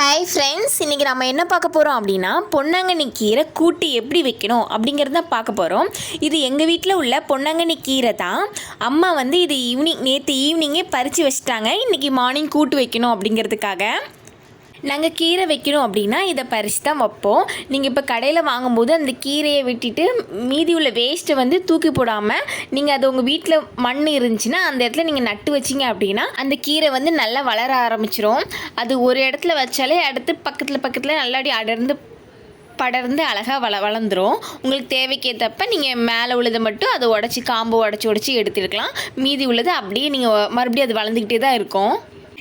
Hi friends இன்றைக்கி நம்ம என்ன பார்க்க போகிறோம் அப்படின்னா பொன்னாங்கண்ணி கீரை கூட்டு எப்படி வைக்கணும் அப்படிங்கிறது தான் பார்க்க போகிறோம் இது எங்கள் வீட்டில் உள்ள பொன்னாங்கண்ணி கீரை தான். அம்மா வந்து இது ஈவினிங் நேற்று ஈவினிங்கே பறித்து வச்சிட்டாங்க. இன்றைக்கி மார்னிங் கூட்டு வைக்கணும் அப்படிங்கிறதுக்காக. நாங்கள் கீரை வைக்கணும் அப்படின்னா இதை பறித்து தான் வைப்போம். நீங்கள் இப்போ கடையில் வாங்கும்போது அந்த கீரையை விட்டுட்டு மீதி உள்ள வேஸ்ட்டை வந்து தூக்கி போடாமல் நீங்கள் அது உங்கள் வீட்டில் மண் இருந்துச்சுன்னா அந்த இடத்துல நீங்கள் நட்டு வச்சிங்க அப்படின்னா அந்த கீரை வந்து நல்லா வளர ஆரம்பிச்சிரும். அது ஒரு இடத்துல வச்சாலே அடுத்து பக்கத்தில் பக்கத்தில் நல்லாடி அடர்ந்து படர்ந்து அழகாக வள வளர்ந்துடும் உங்களுக்கு தேவைக்கேற்றப்ப நீங்கள் மேலே உள்ளதை மட்டும் அதை உடச்சி காம்பு உடச்சி உடச்சி எடுத்துருக்கலாம் மீதி உள்ளது அப்படியே நீங்கள் மறுபடியும் அது வளர்ந்துக்கிட்டே தான் இருக்கும்.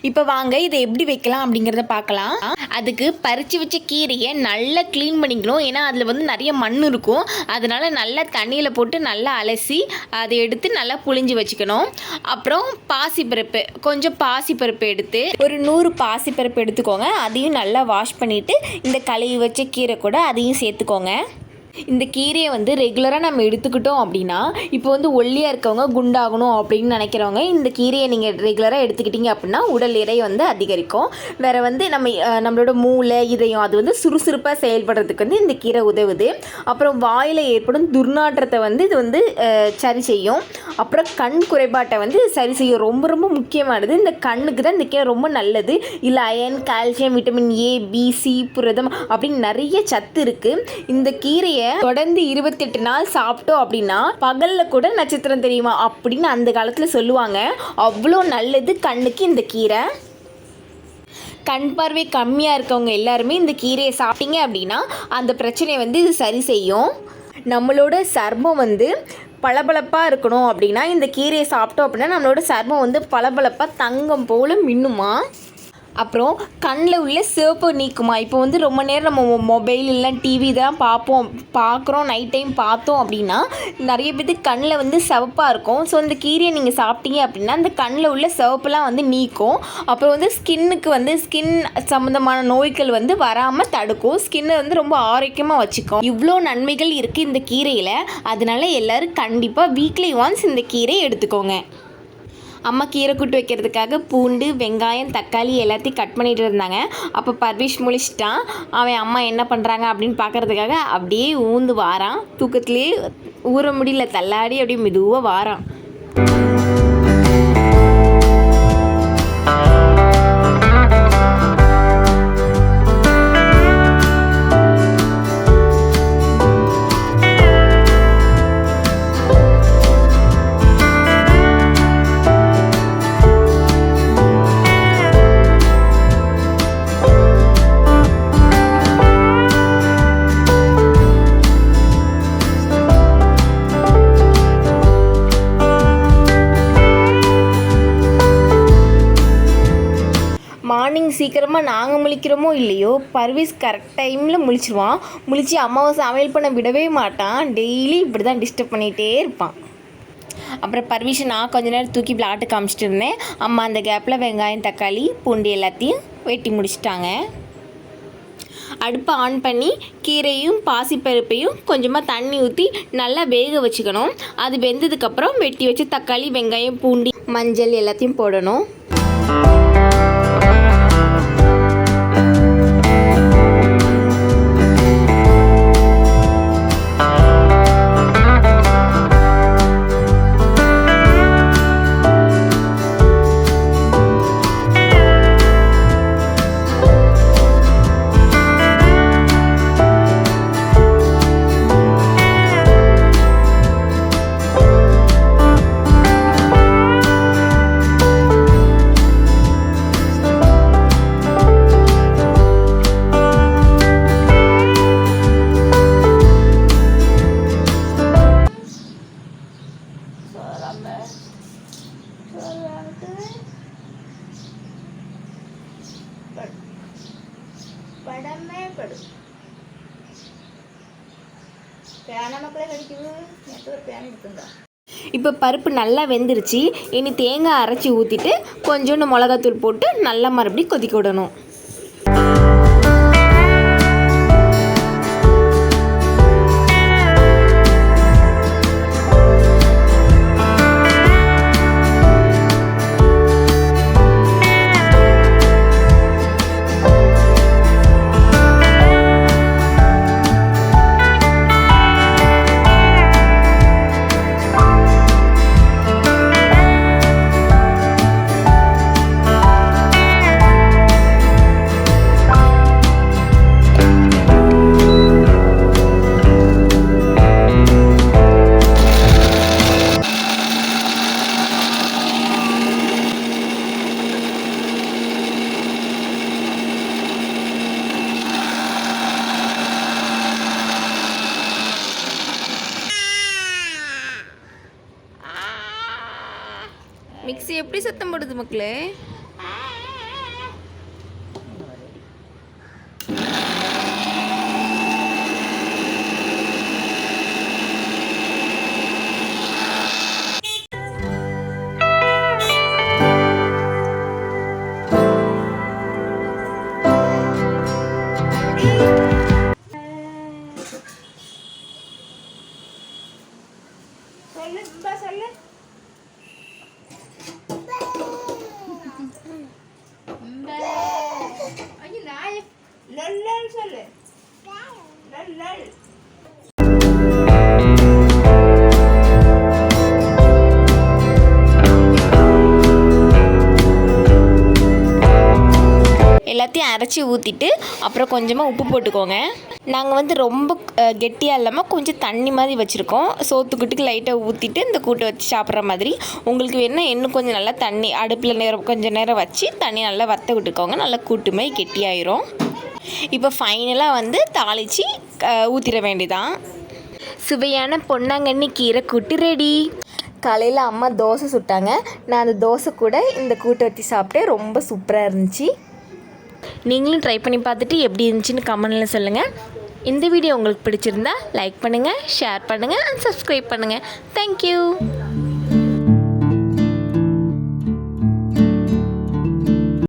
இப்போ வாங்க இதை எப்படி வைக்கலாம் அப்படிங்கிறத பார்க்கலாம். அதுக்கு பறித்து வச்ச கீரையை நல்லா க்ளீன் பண்ணிக்கணும். ஏன்னா அதில் வந்து நிறைய மண் இருக்கும். அதனால் நல்லா தண்ணியில் போட்டு நல்லா அலசி அதை எடுத்து நல்லா புழிஞ்சு வச்சுக்கணும். அப்புறம் பாசிப்பருப்பு கொஞ்சம் பாசிப்பருப்பு எடுத்து ஒரு நூறு பாசிப்பருப்பு எடுத்துக்கோங்க. அதையும் நல்லா வாஷ் பண்ணிவிட்டு இந்த கழுவி வச்ச கீரை கூட அதையும் சேர்த்துக்கோங்க. இந்த கீரையை வந்து ரெகுலராக நம்ம எடுத்துக்கிட்டோம் அப்படின்னா இப்போ வந்து ஒல்லியாக இருக்கவங்க குண்டாகணும் அப்படின்னு நினைக்கிறவங்க இந்த கீரையை நீங்கள் ரெகுலராக எடுத்துக்கிட்டீங்க அப்படின்னா உடல் எடை வந்து அதிகரிக்கும். வேறு வந்து நம்ம நம்மளோட மூளை இதயம் அது வந்து சுறுசுறுப்பாக செயல்படுறதுக்கு வந்து இந்த கீரை உதவுது. அப்புறம் வாயில் ஏற்படும் துர்நாற்றத்தை வந்து இது வந்து சரி செய்யும். அப்புறம் கண் குறைபாட்டை வந்து சரி செய்யும். ரொம்ப ரொம்ப முக்கியமானது இந்த கண்ணுக்கு தான் இந்த கீரை ரொம்ப நல்லது. இல்லை iron calcium vitamin A B C புரதம் அப்படின்னு நிறைய சத்து இருக்குது இந்த கீரையை தொடர்ந்து இருபத்தெட்டு நாள் சாப்பிட்டோம் அப்படின்னா பகலில் கூட நட்சத்திரம் தெரியுமா அப்படின்னு அந்த காலத்தில் சொல்லுவாங்க. அவ்வளோ நல்லது கண்ணுக்கு இந்த கீரை. கண் பார்வை கம்மியாக இருக்கவங்க எல்லாருமே இந்த கீரையை சாப்பிட்டீங்க அப்படின்னா அந்த பிரச்சனையை வந்து இது சரி செய்யும். நம்மளோட சர்மம் வந்து பளபளப்பாக இருக்கணும் அப்படின்னா இந்த கீரையை சாப்பிட்டோம் அப்படின்னா நம்மளோட சர்மம் வந்து பளபளப்பாக தங்கம் போல் மின்னுமா? அப்புறம் கண்ணில் உள்ள சிவப்பு நீக்குமா? இப்போ வந்து ரொம்ப நேரம் நம்ம மொபைல் இல்லை டிவி தான் பார்ப்போம். பார்க்குறோம் நைட் டைம் பார்த்தோம் அப்படின்னா நிறைய பேத்துக்கு கண்ணில் வந்து சிவப்பாக இருக்கும். ஸோ அந்த கீரையை நீங்கள் சாப்பிட்டீங்க அப்படின்னா அந்த கண்ணில் உள்ள சிவப்பெல்லாம் வந்து நீக்கும். அப்புறம் வந்து ஸ்கின்னுக்கு வந்து ஸ்கின் சம்மந்தமான நோய்கள் வந்து வராமல் தடுக்கும். ஸ்கின்னை வந்து ரொம்ப ஆரோக்கியமாக வச்சுக்கும். இவ்வளோ நன்மைகள் இருக்குது இந்த கீரையில். அதனால எல்லோரும் கண்டிப்பாக வீக்லி ஒன்ஸ் இந்த கீரையை எடுத்துக்கோங்க. அம்மா கீரை கூட்டு வைக்கிறதுக்காக பூண்டு வெங்காயம் தக்காளி எல்லாத்தையும் கட் பண்ணிகிட்டு இருந்தாங்க. அப்போ பர்விஷ் முழிச்சிட்டான். அவன் அம்மா என்ன பண்ணுறாங்க அப்படின்னு பார்க்கறதுக்காக அப்படியே ஊந்து வாரான். தூக்கத்துலேயே ஊற முடியல தள்ளாடி அப்படியே மெதுவாக வாரான். சீக்கிரமாக நாங்கள் முழிக்கிறோமோ இல்லையோ பர்வீஸ் கரெக்ட் டைமில் முழிச்சிருவான். முழிச்சு அம்மாவை சமையல் பண்ண விடவே மாட்டான். டெய்லி இப்படி தான் டிஸ்டர்ப் பண்ணிகிட்டே இருப்பான். அப்புறம் பர்வீஷை நான் கொஞ்ச நேரம் தூக்கி விளாட்டு காமிச்சிட்டு இருந்தேன். அம்மா அந்த கேப்பில் வெங்காயம் தக்காளி பூண்டு எல்லாத்தையும் வெட்டி முடிச்சிட்டாங்க. அடுப்பை ஆன் பண்ணி கீரையும் பாசிப்பருப்பையும் கொஞ்சமாக தண்ணி ஊற்றி நல்லா வேக வச்சுக்கணும். அது வெந்ததுக்கப்புறம் வெட்டி வச்சு தக்காளி வெங்காயம் பூண்டி மஞ்சள் எல்லாத்தையும் போடணும். சொல்லாம சொல்லாது படமே படும் பேன மக்களே கிடைக்குது நேற்று ஒரு பேன எடுத்துருந்தா இப்போ பருப்பு நல்லா வெந்துருச்சு இனி தேங்காய் அரைச்சி ஊற்றிட்டு கொஞ்சோண்டு மிளகாத்தூள் போட்டு நல்லா மறுபடியும் கொதிக்க விடணும் எப்படி சத்தம் போடுது மக்களே? எல்லாத்தையும் அரைச்சி ஊற்றிட்டு அப்புறம் கொஞ்சமாக உப்பு போட்டுக்கோங்க. நாங்கள் வந்து ரொம்ப கெட்டியாக இல்லாமல் கொஞ்சம் தண்ணி மாதிரி வச்சுருக்கோம். சோத்துக்கிட்டுக்கு லைட்டாக ஊற்றிட்டு இந்த கூட்டை வச்சு சாப்பிட்ற மாதிரி. உங்களுக்கு வேணுன்னா இன்னும் கொஞ்சம் நல்லா தண்ணி அடுப்பில் நேரம் கொஞ்சம் நேரம் வச்சு தண்ணி நல்லா வத்த விட்டுக்கோங்க. நல்லா கூட்டு மாதிரி கெட்டியாயிரும். இப்போ ஃபைனலாக வந்து தாளித்து ஊற்றிட வேண்டியதான் சுவையான பொன்னாங்கண்ணி கீரை கூட்டு ரெடி காலையில் அம்மா தோசை சுட்டாங்க. நான் அந்த தோசை கூட இந்த கூட்டை வச்சு சாப்பிட்டேன். ரொம்ப சூப்பராக இருந்துச்சு. நீங்களும் ட்ரை பண்ணி பார்த்துட்டு எப்படி இருந்துச்சுன்னு கமெண்டில் சொல்லுங்கள் இந்த வீடியோ உங்களுக்கு பிடிச்சிருந்தா லைக் பண்ணுங்கள் ஷேர் பண்ணுங்கள் அண்ட் சப்ஸ்கிரைப் பண்ணுங்கள் தேங்க்யூ